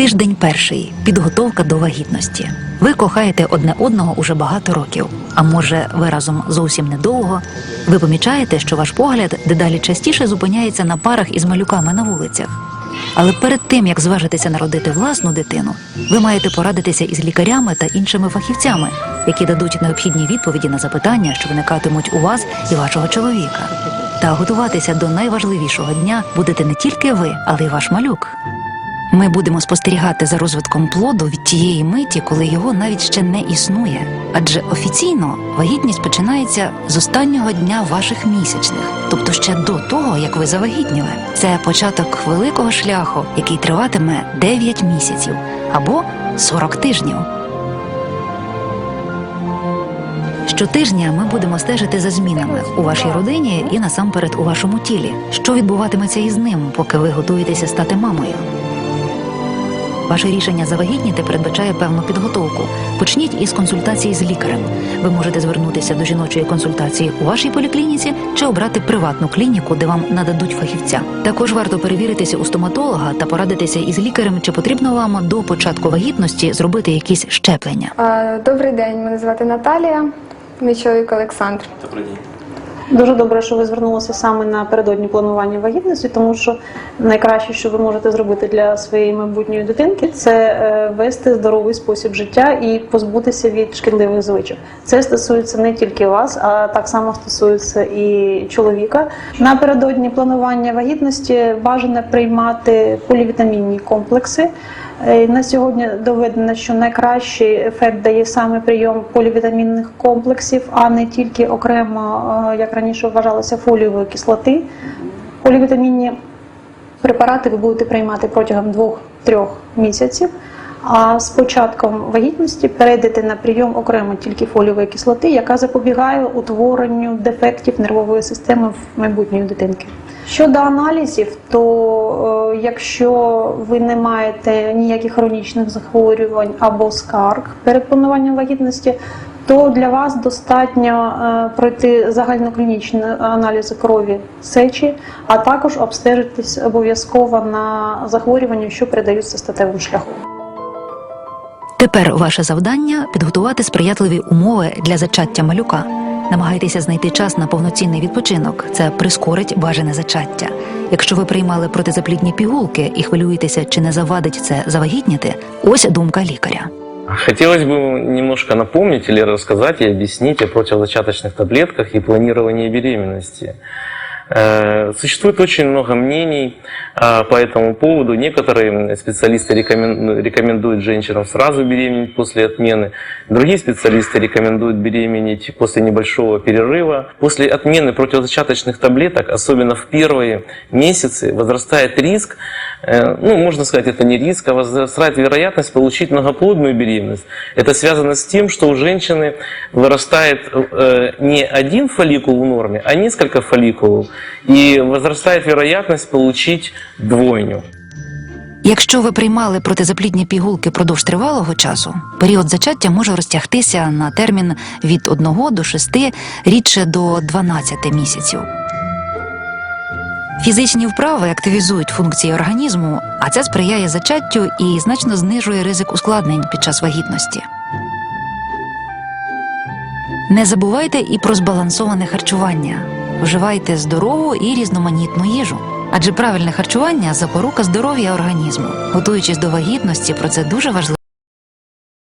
Тиждень перший підготовка до вагітності. Ви кохаєте одне одного уже багато років. А може, ви разом зовсім недовго. Ви помічаєте, що ваш погляд дедалі частіше зупиняється на парах із малюками на вулицях. Але перед тим як зважитися народити власну дитину, ви маєте порадитися із лікарями та іншими фахівцями, які дадуть необхідні відповіді на запитання, що виникатимуть у вас і вашого чоловіка. Та готуватися до найважливішого дня будете не тільки ви, але й ваш малюк. Ми будемо спостерігати за розвитком плоду від тієї миті, коли його навіть ще не існує. Адже офіційно вагітність починається з останнього дня ваших місячних, тобто ще до того, як ви завагітніли. Це початок великого шляху, який триватиме 9 місяців або 40 тижнів. Щотижня ми будемо стежити за змінами у вашій родині і насамперед у вашому тілі. Що відбуватиметься із ним, поки ви готуєтеся стати мамою? Ваше рішення завагітніти передбачає певну підготовку. Почніть із консультації з лікарем. Ви можете звернутися до жіночої консультації у вашій поліклініці чи обрати приватну клініку, де вам нададуть фахівця. Також варто перевіритися у стоматолога та порадитися із лікарем, чи потрібно вам до початку вагітності зробити якісь щеплення. Добрий день, мене звати Наталія, мій чоловік Олександр. Добрый день. Дуже добре, що ви звернулися саме напередодні планування вагітності, тому що найкраще, що ви можете зробити для своєї майбутньої дитинки, це е, вести здоровий спосіб життя і позбутися від шкідливих звичок. Це стосується не тільки вас, а так само стосується і чоловіка. Напередодні планування вагітності бажано приймати полівітамінні комплекси. Е, На сьогодні доведено, що найкращий ефект дає саме прийом полівітамінних комплексів, а не тільки окремо, е, як раніше вважалося, фолієвої кислоти. Полівітамінні препарати ви будете приймати протягом 2-3 місяців. А з початком вагітності перейдете на прийом окремо тільки фолієвої кислоти, яка запобігає утворенню дефектів нервової системи в майбутньої дитинки. Щодо аналізів, то е, якщо ви не маєте ніяких хронічних захворювань або скарг перед плануванням вагітності, то для вас достатньо е, пройти загальноклінічні аналізи крові сечі, а також обстежитись обов'язково на захворювання, що передаються статевим шляхом. Тепер ваше завдання підготувати сприятливі умови для зачаття малюка. Намагайтеся знайти час на повноцінний відпочинок. Це прискорить бажане зачаття. Якщо ви приймали протизаплідні пігулки і хвилюєтеся, чи не завадить це завагітніти, ось думка лікаря. Хотелось бы немножко напомнить или рассказать и объяснить о противозачаточных таблетках и планировании беременности. Э, Существует очень много мнений а, по этому поводу. Некоторые специалисты рекомен- рекомендуют женщинам сразу беременеть после отмены. Другие специалисты рекомендуют беременеть после небольшого перерыва. После отмены противозачаточных таблеток, особенно в первые месяцы, возрастает риск, э, ну, можно сказать, это не риск, а возрастает вероятность получить многоплодную беременность. Это связано с тем, что у женщины вырастает э, не один фолликул в норме, а несколько фолликулов. И возрастает вероятность получить двойню. Якщо ви приймали протизаплідні пігулки продовж тривалого часу, період зачаття може розтягтися на термін від 1 до 6, рідше до 12 місяців. Фізичні вправи активізують функції організму, а це сприяє зачаттю і значно знижує ризик ускладнень під час вагітності. Не забувайте і про збалансоване харчування. Вживайте здорову і різноманітну їжу. Адже правильне харчування запорука здоров'я організму. Готуючись до вагітності, про це дуже важливо.